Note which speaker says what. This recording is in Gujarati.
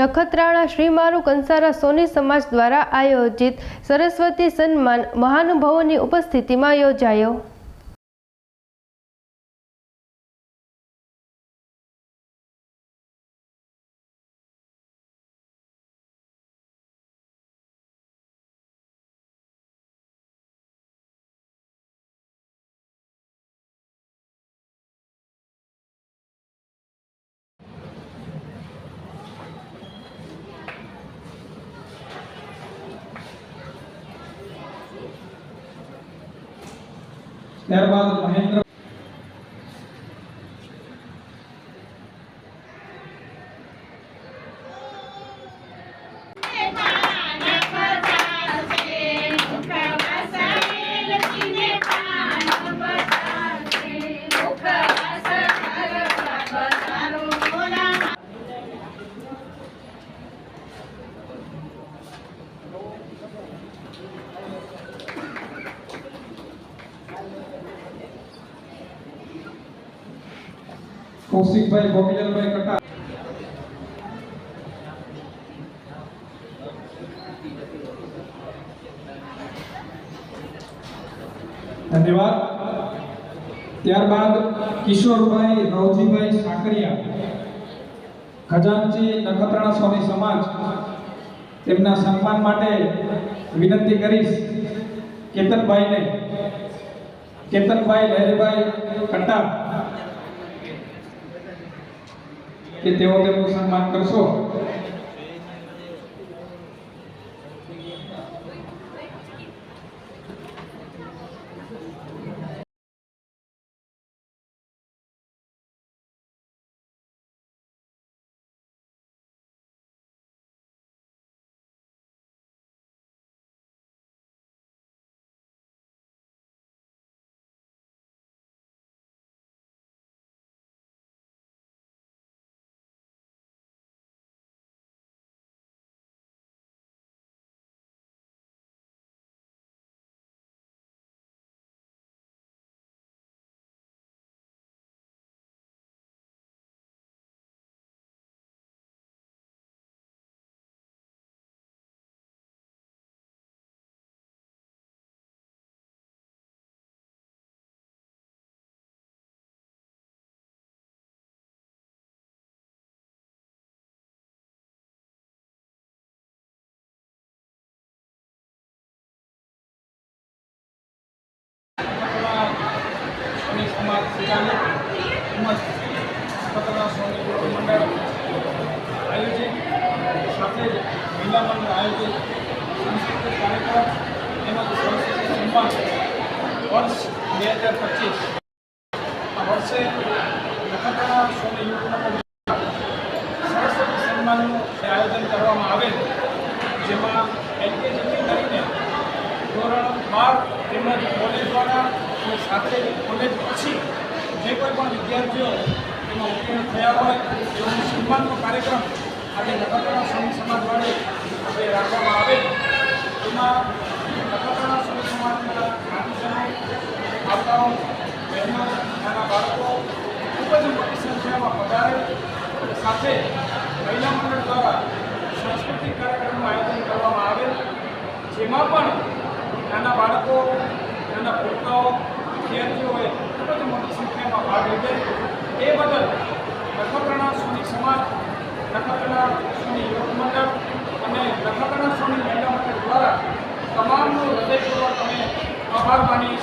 Speaker 1: નખત્રાણા શ્રી મારુ કંસારા સોની સમાજ દ્વારા આયોજિત સરસ્વતી સન્માન મહાનુભાવોની ઉપસ્થિતિમાં યોજાયો.
Speaker 2: ત્યારબાદ મહેન્દ્ર કૌશિકભાઈ ગોપિલાલભાઈ કટા ધન્યવાદ. ત્યારબાદ કિશોરભાઈ રવજીભાઈ સાકરિયા. ખજાનચી નખત્રાણા સ્વામી સમાજ. તેમના સન્માન માટે વિનંતી કરીશ કેતનભાઈને. કેતનભાઈ લહેરભાઈ કટ્ટા કે તેઓ તેમનું સન્માન કરશો? શિલાને તેમજ સ્વામી મંડળ આયોજિત સાથે જ આયોજિત સાંસ્કૃતિક કાર્યક્રમ તેમજ સરસ્વતી સન્માન વર્ષ બે હજાર પચીસ આ વર્ષે નખત્રાણા સ્વામી યુવક સરસ્વતી સન્માનનું આયોજન કરવામાં આવેલ, જેમાં એલકેજીથી કરીને ધોરણ બાર તેમજ કોલેજવાળા અને સાથે કોલેજ વિદ્યાર્થીઓ એમાં ઉત્તીર્ણ થયા હોય એવો સન્માનનો કાર્યક્રમ આજે નખત્રાણા સ્વામી સમાજ વડે આપણે રાખવામાં આવે. એમાં નખત્રાણા સ્વામી સમાજના જ્ઞાતિજનો આવતાઓ બહેનો, નાના બાળકો ખૂબ જ મોટી સંખ્યામાં પધારે સાથે મહિલા મંડળ દ્વારા સાંસ્કૃતિક કાર્યક્રમનું આયોજન કરવામાં આવે. જેમાં પણ નાના બાળકો, નાના ભૂલકાઓ વિદ્યાર્થીઓએ ખૂબ જ મોટી સંખ્યામાં ભાગ લીધેલ એ બદલ નખત્રાણા સુની સમાજ નખત્રાણા સુની યુવક મંડળ અને નખત્રાણા સુની મહિલા મંડળ દ્વારા તમામનો હૃદયપૂર્વક અમે આભાર છીએ